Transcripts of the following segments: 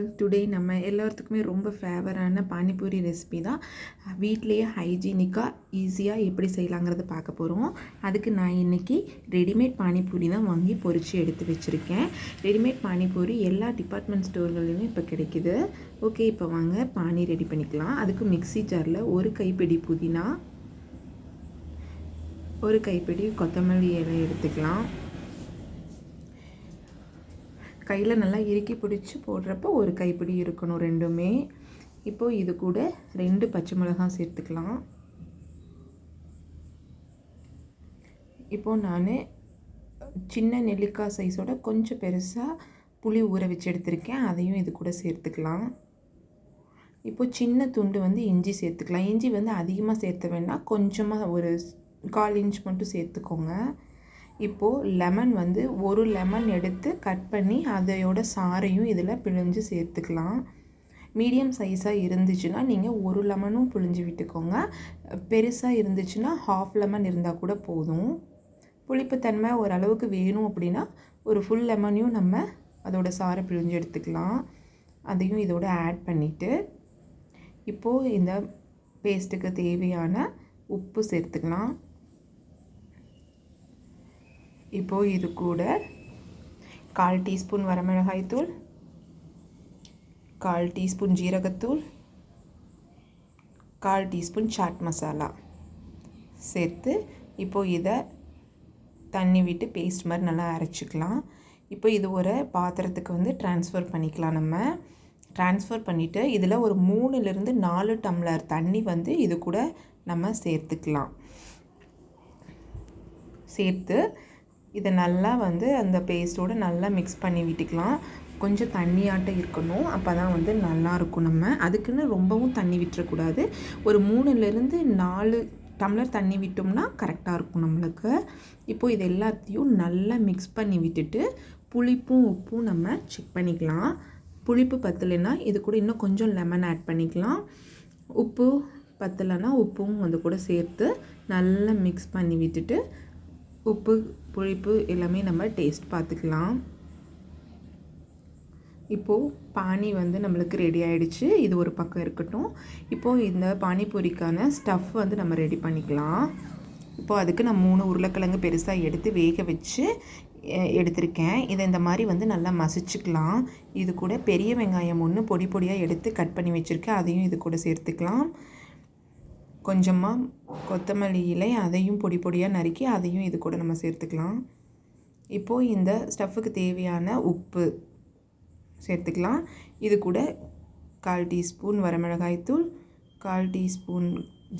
All today நம்ம எல்லாத்துக்குமே ரொம்ப ஃபேவரான பானிபூரி ரெசிபி தான். வீட்லேயே ஹைஜீனிக்காக ஈஸியாக எப்படி செய்யலாங்கிறத பார்க்க போகிறோம் அதுக்கு நான் இன்றைக்கி ரெடிமேட் பானிபூரி தான் வாங்கி பொரித்து எடுத்து வச்சுருக்கேன். ரெடிமேட் பானிபூரி எல்லா டிபார்ட்மெண்ட் ஸ்டோர்கள்லையுமே இப்போ கிடைக்குது. ஓகே இப்போ வாங்க பானி ரெடி பண்ணிக்கலாம். அதுக்கு மிக்ஸி ஜாரில் ஒரு கைப்பிடி புதினா ஒரு கைப்பிடி கொத்தமல்லி இலை எடுத்துக்கலாம். கையில் நல்லா இறுக்கி பிடிச்சி போடுறப்போ ஒரு கைப்பிடி இருக்கணும் ரெண்டுமே. இப்போது இது கூட ரெண்டு பச்சை மிளகாய் சேர்த்துக்கலாம். இப்போது நான் சின்ன நெல்லிக்காய் சைஸோட கொஞ்சம் பெருசாக புளி ஊற வச்சு எடுத்திருக்கேன். அதையும் இது கூட சேர்த்துக்கலாம். இப்போது சின்ன துண்டு வந்து இஞ்சி சேர்த்துக்கலாம். இஞ்சி வந்து அதிகமாக சேர்த்த வேண்டாம். கொஞ்சமாக ஒரு கால் இன்ச் மட்டும் சேர்த்துக்கோங்க. இப்போது லெமன் வந்து ஒரு லெமன் எடுத்து கட் பண்ணி அதையோட சாறையும் இதில் பிழிஞ்சு சேர்த்துக்கலாம். மீடியம் சைஸாக இருந்துச்சுன்னா நீங்கள் ஒரு லெமனும் புழிஞ்சு விட்டுக்கோங்க. பெருசாக இருந்துச்சுன்னா ஹாஃப் லெமன் இருந்தால் கூட போதும். புளிப்புத்தன்மை ஓரளவுக்கு வேணும் அப்படின்னா ஒரு ஃபுல் லெமனையும் நம்ம அதோட சாறை பிழிஞ்சு எடுத்துக்கலாம். அதையும் இதோட ஆட் பண்ணிவிட்டு இப்போது இந்த பேஸ்ட்டுக்கு தேவையான உப்பு சேர்த்துக்கலாம். இப்போது இது கூட கால் டீஸ்பூன் வரமிளகாய் தூள் கால் டீஸ்பூன் ஜீரகத்தூள் கால் டீஸ்பூன் சாட் மசாலா சேர்த்து இப்போது இதை தண்ணி விட்டு பேஸ்ட் மாதிரி நல்லா அரைச்சிக்கலாம். இப்போ இது ஒரு பாத்திரத்துக்கு வந்து ட்ரான்ஸ்ஃபர் பண்ணிக்கலாம் நம்ம. ட்ரான்ஸ்ஃபர் பண்ணிவிட்டு இதில் ஒரு மூணுலேருந்து நாலு டம்ளர் தண்ணி வந்து இது கூட நம்ம சேர்த்துக்கலாம். சேர்த்து இதை நல்லா வந்து அந்த பேஸ்ட்டோடு நல்லா மிக்ஸ் பண்ணி விட்டுக்கலாம். கொஞ்சம் தண்ணியாட்டம் இருக்கணும். அப்போ தான் வந்து நல்லாயிருக்கும் நம்ம. அதுக்குன்னு ரொம்பவும் தண்ணி விட்டுறக்கூடாது. ஒரு மூணுலேருந்து நாலு டம்ளர் தண்ணி விட்டோம்னா கரெக்டாக இருக்கும் நம்மளுக்கு. இப்போது இது எல்லாத்தையும் நல்லா மிக்ஸ் பண்ணி விட்டுட்டு புளிப்பும் உப்பும் நம்ம செக் பண்ணிக்கலாம். புளிப்பு பத்தலைன்னா இது கூட இன்னும் கொஞ்சம் லெமன் ஆட் பண்ணிக்கலாம். உப்பு பத்தலைன்னா உப்பும் வந்து கூட சேர்த்து நல்லா மிக்ஸ் பண்ணி விட்டுட்டு உப்பு புளிப்பு எல்லாமே நம்ம டேஸ்ட் பார்த்துக்கலாம். இப்போது பானி வந்து நம்மளுக்கு ரெடி ஆகிடுச்சு இது ஒரு பக்கம் இருக்கட்டும். இப்போது இந்த பானிபூரிக்கான ஸ்டஃப் வந்து நம்ம ரெடி பண்ணிக்கலாம். இப்போது அதுக்கு நான் மூணு உருளைக்கிழங்கு பெருசாக எடுத்து வேக வச்சு எடுத்திருக்கேன். இதை இந்த மாதிரி வந்து நல்லா மசிச்சுக்கலாம். இது கூட பெரிய வெங்காயம் ஒன்று பொடி பொடியாக எடுத்து கட் பண்ணி வச்சுருக்கேன். அதையும் இது கூட சேர்த்துக்கலாம். கொஞ்சமாக கொத்தமல்லி இலை அதையும் பொடி பொடியாக நறுக்கி அதையும் இது கூட நம்ம சேர்த்துக்கலாம். இப்போது இந்த ஸ்டஃப்புக்கு தேவையான உப்பு சேர்த்துக்கலாம். இது கூட கால் டீஸ்பூன் வரமிளகாய்த்தூள் கால் டீஸ்பூன்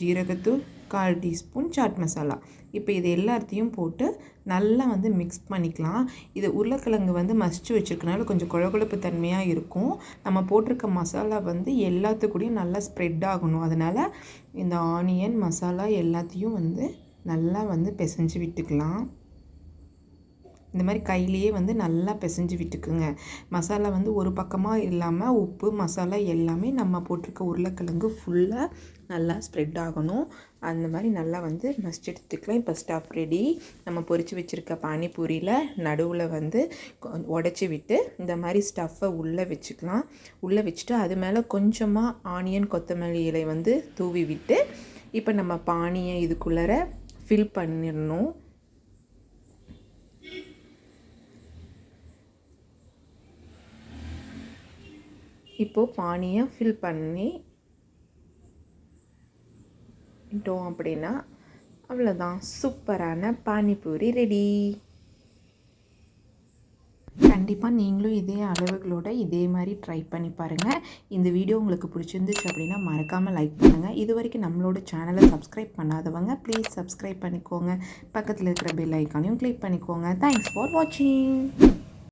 ஜீரகத்தூள் கால் டீஸ்பூன் சாட் மசாலா. இப்போ இது எல்லாத்தையும் போட்டு நல்லா வந்து மிக்ஸ் பண்ணிக்கலாம். இது உருளைக்கிழங்கு வந்து மசிச்சு வச்சுருக்கனால கொஞ்சம் குழகுழப்பு தன்மையாக இருக்கும். நம்ம போட்டிருக்க மசாலா வந்து எல்லாத்துக்கூடையும் நல்லா ஸ்ப்ரெட் ஆகணும். அதனால் இந்த ஆனியன் மசாலா எல்லாத்தையும் வந்து நல்லா வந்து பிசைஞ்சு விட்டுக்கலாம். இந்த மாதிரி கையிலேயே வந்து நல்லா பிசைஞ்சு விட்டுக்குங்க. மசாலா வந்து ஒரு பக்கமாக இல்லாமல் உப்பு மசாலா எல்லாமே நம்ம போட்டிருக்க உருளைக்கிழங்கு ஃபுல்லாக நல்லா ஸ்ப்ரெட் ஆகணும். அந்த மாதிரி நல்லா வந்து மஸ்ட் எடுத்துக்கலாம். இப்போ ஸ்டஃப் ரெடி நம்ம பொறிச்சு வச்சுருக்க பானிபூரியில் நடுவில் வந்து உடச்சி விட்டு இந்த மாதிரி ஸ்டஃப்பை உள்ளே வச்சுக்கலாம். உள்ளே வச்சுட்டு அது மேலே கொஞ்சமாக ஆனியன் கொத்தமல்லி இலை வந்து தூவி விட்டு இப்போ நம்ம பானியை இதுக்குள்ளார ஃபில் பண்ணிடணும். இப்போது பானியை ஃபில் பண்ணி விட்டோம் அப்படின்னா அவ்வளோதான் சூப்பரான பானிபூரி ரெடி கண்டிப்பாக நீங்களும் இதே அளவுகளோட இதே மாதிரி ட்ரை பண்ணி பாருங்கள் இந்த வீடியோ உங்களுக்கு பிடிச்சிருந்துச்சு அப்படின்னா மறக்காமல் லைக் பண்ணுங்கள் இது வரைக்கும் நம்மளோட சேனலை சப்ஸ்கிரைப் பண்ணாதவங்க ப்ளீஸ் சப்ஸ்கிரைப் பண்ணிக்கோங்க. பக்கத்தில் இருக்கிற பெல் ஐக்கானையும் கிளிக் பண்ணிக்கோங்க. தேங்க்ஸ் ஃபார் வாட்சிங்